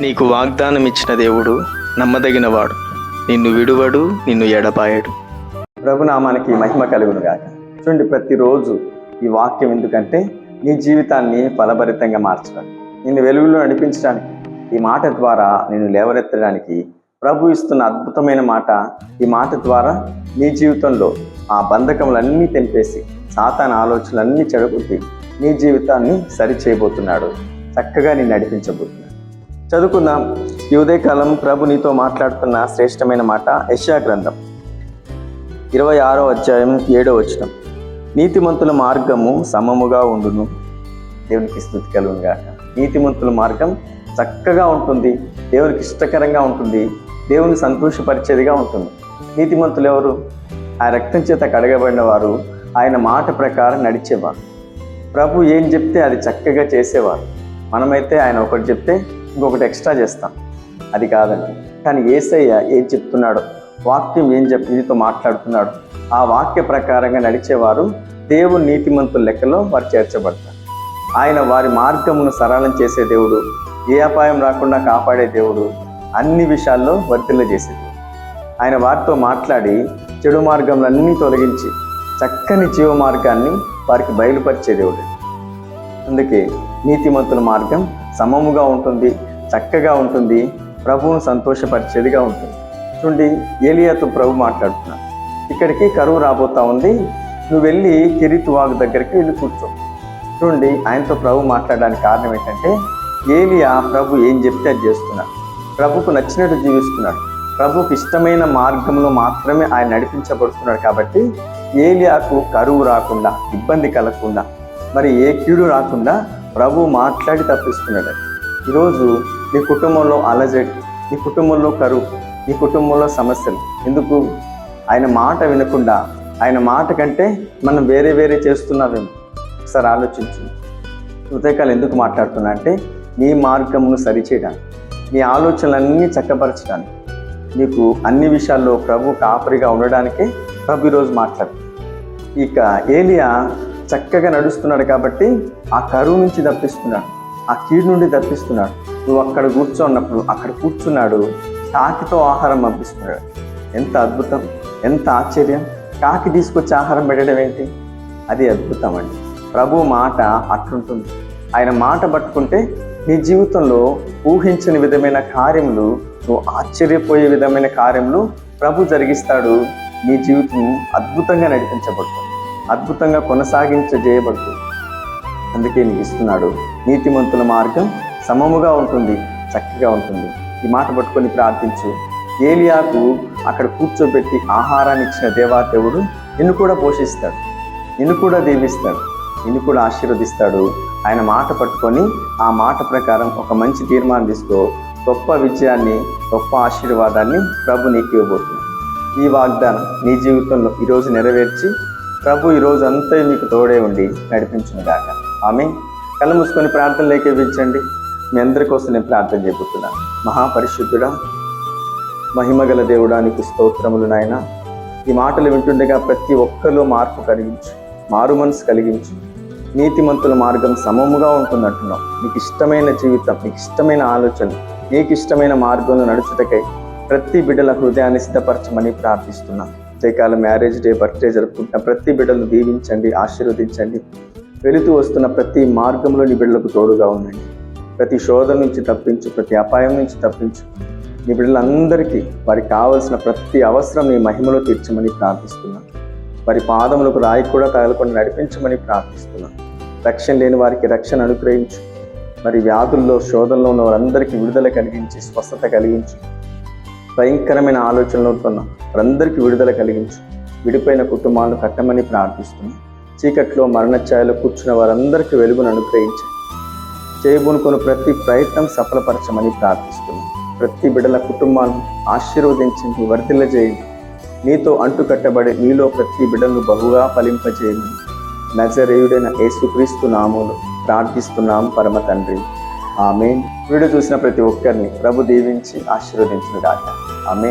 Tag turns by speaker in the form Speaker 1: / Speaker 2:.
Speaker 1: నీకు వాగ్దానం ఇచ్చిన దేవుడు నమ్మదగినవాడు. నిన్ను విడువడు నిన్ను ఎడపాయడు
Speaker 2: ప్రభునామానికి మహిమ కలుగును గాక చూడండి ప్రతిరోజు ఈ వాక్యం ఎందుకంటే నీ జీవితాన్ని ఫలభరితంగా మార్చడం నిన్ను వెలుగులో నడిపించడానికి ఈ మాట ద్వారా నిన్ను లేవనెత్తడానికి ప్రభు ఇస్తున్న అద్భుతమైన మాట ఈ మాట ద్వారా నీ జీవితంలో ఆ బంధకములన్నీ తెంపేసి సాతాన ఆలోచనలన్నీ చెడగొట్టి నీ జీవితాన్ని సరిచేయబోతున్నాడు. చక్కగా నేను నడిపించబోతున్నాడు. చదువుకుందాం. ఈ ఉదయకాలం ప్రభు నీతో మాట్లాడుతున్న శ్రేష్టమైన మాట యశా గ్రంథం. ఇరవై ఆరో అధ్యాయం ఏడో వచనం. నీతిమంతుల మార్గము సమముగా ఉండును. దేవునికి స్థుతి కలుగునుగా నీతిమంతుల మార్గం చక్కగా ఉంటుంది. దేవునికి ఇష్టకరంగా ఉంటుంది. దేవుని సంతోషపరిచేదిగా ఉంటుంది. నీతిమంతులు ఎవరు? ఆ రక్తం చేత కడగబడిన వారు. ఆయన మాట ప్రకారం నడిచేవారు. ప్రభు ఏం చెప్తే అది చక్కగా చేసేవారు. మనమైతే ఆయన ఒకటి చెప్తే ఇంకొకటి ఎక్స్ట్రా చేస్తాం. అది కాదండి. కానీ ఏసయ్య ఏం చెప్తున్నాడో? వాక్యం ఏం చెప్పి నీతో మాట్లాడుతున్నాడు? ఆ వాక్య ప్రకారంగా నడిచేవారు దేవుని నీతిమంతుల లెక్కలో వారు చేర్చబడతారు. ఆయన వారి మార్గమును సరళం చేసే దేవుడు ఏ అపాయం రాకుండా కాపాడే దేవుడు అన్ని విషయాల్లో వర్తిల్ల చేసే దేవుడు. ఆయన వారితో మాట్లాడి చెడు మార్గములన్నీ తొలగించి చక్కని జీవ మార్గాన్ని వారికి బయలుపరిచే దేవుడు. అందుకే నీతిమంతుల మార్గం సమముగా ఉంటుంది చక్కగా ఉంటుంది ప్రభువును సంతోషపరిచేదిగా ఉంటుంది. చూడండి ఏలియాతో ప్రభు మాట్లాడుతున్నాను ఇక్కడికి కరువు రాబోతా ఉంది. నువ్వు వెళ్ళి కిరీతు వాగు దగ్గరికి వెళ్ళి కూర్చో. చూడండి ఆయనతో ప్రభు మాట్లాడడానికి కారణం ఏంటంటే ఏలియా ప్రభు ఏం చెప్తే అది చేస్తున్నాడు ప్రభుకు నచ్చినట్టు జీవిస్తున్నాడు. ప్రభుకు ఇష్టమైన మార్గంలో మాత్రమే ఆయన నడిపించబడుతున్నాడు కాబట్టి ఏలియాకు కరువు రాకుండా ఇబ్బంది కలగకుండా మరి ఏ కీడు రాకుండా ప్రభు మాట్లాడి తప్పిస్తున్నాడు. ఈరోజు నీ కుటుంబంలో అలజడి నీ కుటుంబంలో కరువు నీ కుటుంబంలో సమస్యలు ఎందుకు? ఆయన మాట వినకుండా ఆయన మాట కంటే మనం వేరే వేరే చేస్తున్నామేమో ఒకసారి ఆలోచించు. హృదయకాలు ఎందుకు మాట్లాడుతున్నా అంటే నీ మార్గమును సరిచేయడానికి నీ ఆలోచనలన్నీ చక్కపరచడానికి. నీకు అన్ని విషయాల్లో ప్రభు కాపరిగా ఉండడానికే ప్రభు ఈరోజు మాట్లాడు ఇక ఏలియా చక్కగా నడుస్తున్నాడు కాబట్టి ఆ కరువు నుంచి తప్పిస్తున్నాడు. ఆ కీడు నుండి తప్పిస్తున్నాడు. నువ్వు అక్కడ కూర్చోన్నప్పుడు అక్కడ కూర్చున్నాడు. కాకితో ఆహారం పంపిస్తున్నాడు. ఎంత అద్భుతం ఎంత ఆశ్చర్యం. కాకి తీసుకొచ్చి ఆహారం పెట్టడం ఏంటి? అది అద్భుతం అండి. ప్రభు మాట అట్లుంటుంది. ఆయన మాట పట్టుకుంటే నీ జీవితంలో ఊహించని విధమైన కార్యములు నువ్వు ఆశ్చర్యపోయే విధమైన కార్యములు ప్రభు జరిగిస్తాడు. నీ జీవితం అద్భుతంగా నడిపించబడుతుంది. అద్భుతంగా కొనసాగించజేయబడుతుంది అందుకే నీకు ఇస్తున్నాడు. నీతిమంతుల మార్గం సమముగా ఉంటుంది చక్కగా ఉంటుంది. ఈ మాట పట్టుకొని ప్రార్థించు. ఏలియాకు అక్కడ కూర్చోబెట్టి ఆహారాన్ని ఇచ్చిన దేవాదేవుడు నిన్ను కూడా పోషిస్తాడు. నిన్ను కూడా దీవిస్తాడు. నిన్ను కూడా ఆశీర్వదిస్తాడు. ఆయన మాట పట్టుకొని ఆ మాట ప్రకారం ఒక మంచి తీర్మానం తీసుకో. గొప్ప విజయాన్ని గొప్ప ఆశీర్వాదాన్ని ప్రభు నీకు ఇవ్వబోతుంది ఈ వాగ్దానం నీ జీవితంలో ఈరోజు నెరవేర్చి ప్రభు ఈ రోజు అంతా మీకు తోడే ఉండి నడిపించిన గాక. ఆమె కళ్ళు మూసుకొని ప్రార్థనలోకి ఇవ్వించండి మీ అందరి కోసం నేను ప్రార్థన చెబుతున్నాను మహాపరిశుద్ధుడా మహిమగల దేవుడానికి స్తోత్రములు నాయన. ఈ మాటలు వింటుండగా ప్రతి ఒక్కరిలో మార్పు కలిగించు మారు మనసు కలిగించు. నీతిమంతుల మార్గం సమముగా ఉంటుందంటున్నాం నీకు ఇష్టమైన జీవితం నీకు ఇష్టమైన ఆలోచన నీకు ఇష్టమైన మార్గంలో నడుచుటకై ప్రతి బిడ్డల హృదయాన్ని సిద్ధపరచమని ప్రార్థిస్తున్నాను జయకాల మ్యారేజ్ డే బర్త్డే జరుపుకుంటున్న ప్రతి బిడ్డలను దీవించండి ఆశీర్వదించండి. వెళుతూ వస్తున్న ప్రతి మార్గంలో నీ బిడ్డలకు తోడుగా ఉండండి. ప్రతి శోధన నుంచి తప్పించు ప్రతి అపాయం నుంచి తప్పించు. నీ బిడ్డలందరికీ వారికి కావలసిన ప్రతి అవసరం నీ మహిమలో తీర్చమని ప్రార్థిస్తున్నాను వారి పాదములకు రాయి కూడా తగలకుండా నడిపించమని ప్రార్థిస్తున్నాను రక్షణ లేని వారికి రక్షణ అనుగ్రహించు. మరి వ్యాధుల్లో శోధనలో ఉన్న వారందరికీ విడుదల కలిగించి స్వస్థత కలిగించు. భయంకరమైన ఆలోచనలు వారందరికీ విడుదల కలిగించు. విడిపోయిన కుటుంబాలను కట్టమని ప్రార్థిస్తున్నాం. చీకట్లో మరణఛాయలో కూర్చున్న వారందరికీ వెలుగును అనుగ్రహించు. చేయబూనుకొని ప్రతి ప్రయత్నం సఫలపరచమని ప్రార్థిస్తున్నాం. ప్రతి బిడ్డల కుటుంబాలను ఆశీర్వదించండి వర్తిల్లజేయండి నీతో అంటుకట్టబడి నీలో ప్రతి బిడలను బహుగా ఫలింపజేయండి. నజరేయుడైన యేసుక్రీస్తు నామములు ప్రార్థిస్తున్నాం పరమ తండ్రి. ఆమె వీడియో చూసిన ప్రతి ఒక్కరిని ప్రభు దీవించి ఆశీర్వదించిన గాక. ఆమె